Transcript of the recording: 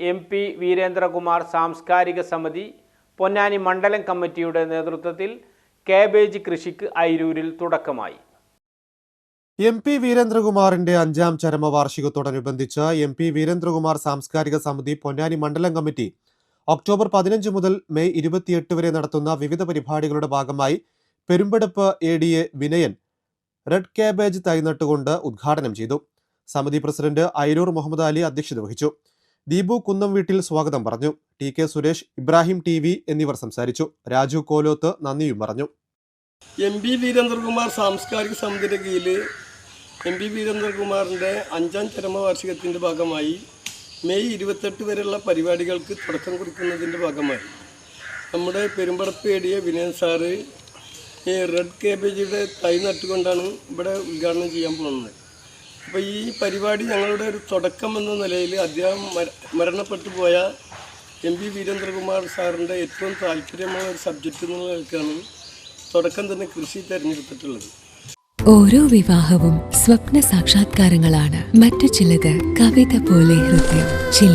M P Veerendrakumar സാംസ്കാരിക സമിതി പൊന്നാനി മണ്ഡലം കമ്മിറ്റിയുടെ നേതൃത്വത്തിൽ കാബേജ് കൃഷിക്ക് അയിരൂരിൽ തുടക്കമായി. എം പി വീരേന്ദ്രകുമാറിന്റെ അഞ്ചാം ചരമവാർഷികത്തോടനുബന്ധിച്ച് എം പി വീരേന്ദ്രകുമാർ സാംസ്കാരിക സമിതി പൊന്നാനി മണ്ഡലം കമ്മിറ്റി ഒക്ടോബർ പതിനഞ്ച് മുതൽ മെയ് ഇരുപത്തിയെട്ട് വരെ നടത്തുന്ന വിവിധ പരിപാടികളുടെ ഭാഗമായി Perumpadappu A D A Vinayan red cabbage തൈനട്ടുകൊണ്ട് ഉദ്ഘാടനം ചെയ്തു. സമിതി പ്രസിഡന്റ് ഐരൂർ മുഹമ്മദ് അലി അധ്യക്ഷത വഹിച്ചു. ദീപു കുന്നം വീട്ടിൽ സ്വാഗതം പറഞ്ഞു. T K Suresh Ibrahim T V എന്നിവർ സംസാരിച്ചു. രാജു കോലോത്ത് നന്ദിയും പറഞ്ഞു. എം പി വീരേന്ദ്രകുമാർ സാംസ്കാരിക സമിതിയുടെ കീഴിൽ എം പി വീരേന്ദ്രകുമാറിന്റെ അഞ്ചാം ചരമവാർഷികത്തിന്റെ ഭാഗമായി മെയ് ഇരുപത്തെട്ട് വരെയുള്ള പരിപാടികൾക്ക് തുടക്കം കുറിക്കുന്നതിന്റെ ഭാഗമായി നമ്മുടെ പെരുമ്പടപ്പ് ഏടിയ വിനയൻ സാറ് റെഡ് കേബേജിയുടെ തൈ നട്ടുകൊണ്ടാണ് ഇവിടെ ഉദ്ഘാടനം ചെയ്യാൻ പോകുന്നത്. അപ്പോൾ ഈ പരിപാടി ഞങ്ങളുടെ ഒരു തുടക്കം എന്ന നിലയിൽ അദ്ദേഹം മര- മരണപ്പെട്ടു പോയ എം പി വീരേന്ദ്രകുമാർ സാറിന്റെ ഏറ്റവും താല്പര്യമായ ഒരു സബ്ജക്റ്റ് എന്നുള്ള തുടക്കം തന്നെ കൃഷി തിരഞ്ഞെടുത്തിട്ടുള്ളത്. ഓരോ വിവാഹവും സ്വപ്ന സാക്ഷാത്കാരങ്ങളാണ്. മറ്റു ചിലത് കവിത പോലെ ഹൃദയം ചില